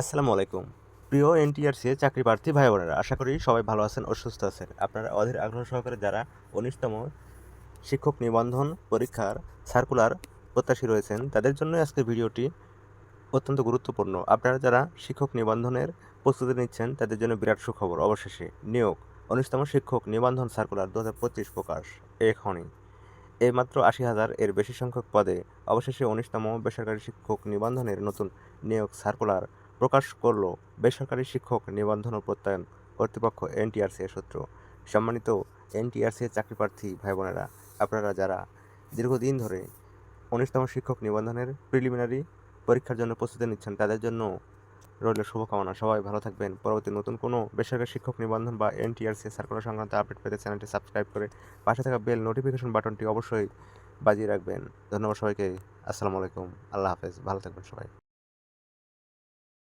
আসসালামু আলাইকুম। প্রিয় এনটিআরসি চাকরি প্রার্থী ভাই বোনেরা আশা করি সবাই ভালো আছেন ও সুস্থ আছেন। আপনারা অধীর আগ্রহ সহকারে যারা উনিশতম শিক্ষক নিবন্ধন পরীক্ষার সার্কুলার প্রত্যাশী রয়েছেন, তাদের জন্য আজকের ভিডিওটি অত্যন্ত গুরুত্বপূর্ণ। আপনারা যারা শিক্ষক নিবন্ধনের প্রস্তুতি নিচ্ছেন, তাদের জন্য বিরাট সুখবর। অবশেষে নিয়োগ, উনিশতম শিক্ষক নিবন্ধন সার্কুলার দু হাজার পঁচিশ প্রকাশ, এখনই। এই মাত্র আশি হাজার এর বেশি সংখ্যক পদে অবশেষে উনিশতম বেসরকারি শিক্ষক নিবন্ধনের নতুন নিয়োগ সার্কুলার প্রকাশ করল, বেসরকারি শিক্ষক নিবন্ধন প্রত্যয়ন কর্তৃপক্ষ এনটিআরসি এর সূত্র। সম্মানিত এনটিআরসি এর চাকরি প্রার্থী ভাই বোনেরা আপনারা যারা দীর্ঘদিন ধরে উনিশতম শিক্ষক নিবন্ধনের প্রিলিমিনারি পরীক্ষার জন্য প্রস্তুতি নিচ্ছেন, তাদের জন্য রইল শুভকামনা। সবাই ভালো থাকবেন। পরবর্তী নতুন কোনো বেসরকারি শিক্ষক নিবন্ধন বা এনটিআরসি সার্কুলার সংক্রান্ত আপডেট পেতে চ্যানেলটি সাবস্ক্রাইব করে পাশে থাকা বেল নোটিফিকেশন বাটনটি অবশ্যই বাজিয়ে রাখবেন। ধন্যবাদ সবাইকে। আসসালামু আলাইকুম। আল্লাহ হাফেজ। ভালো থাকবেন সবাই।